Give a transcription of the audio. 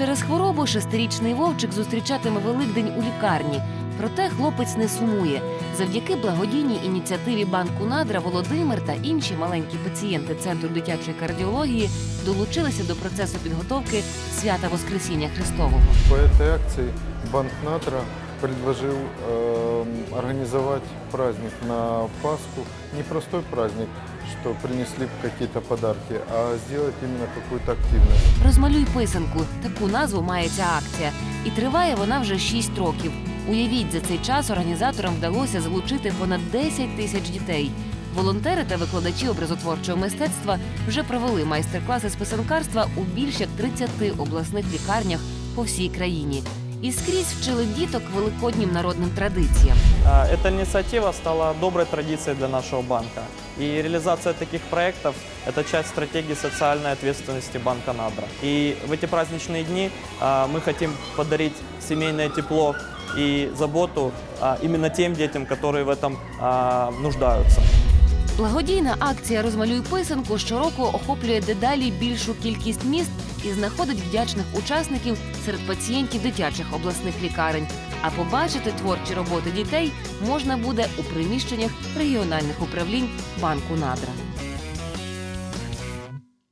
Через хворобу шестирічний вовчик зустрічатиме Великдень у лікарні. Проте хлопець не сумує. Завдяки благодійній ініціативі банку надра Володимир та інші маленькі пацієнти центру дитячої кардіології долучилися до процесу підготовки свята Воскресіння Христового. По этой акции Банк Натра предложил эм, организовать праздник на Пасху. Не простой праздник, что принесли какие-то подарки, а сделать именно какую-то активность. Розмалюй писанку. Таку назву має ця акція. І триває вона вже 6 років. Уявіть, за цей час організаторам вдалося залучити понад 10 тисяч дітей. Волонтери та викладачі образотворчого мистецтва вже провели майстер-класи з писанкарства у більш як 30 обласних лікарнях по всій країні І скрізь вчили діток великоднім народним традиціям. А, Эта инициатива стала доброй традицией для нашего банка. И реализация таких проектов – это часть стратегии социальной ответственности Банка Надра. И в эти праздничные дни а, мы хотим подарить семейное тепло и заботу а, именно тем детям, которые в этом а, нуждаются. Благодійна акція Розмалюй писанку щороку охоплює дедалі більшу кількість міст і знаходить вдячних учасників серед пацієнтів дитячих обласних лікарень. А побачити творчі роботи дітей можна буде у приміщеннях регіональних управлінь банку надра.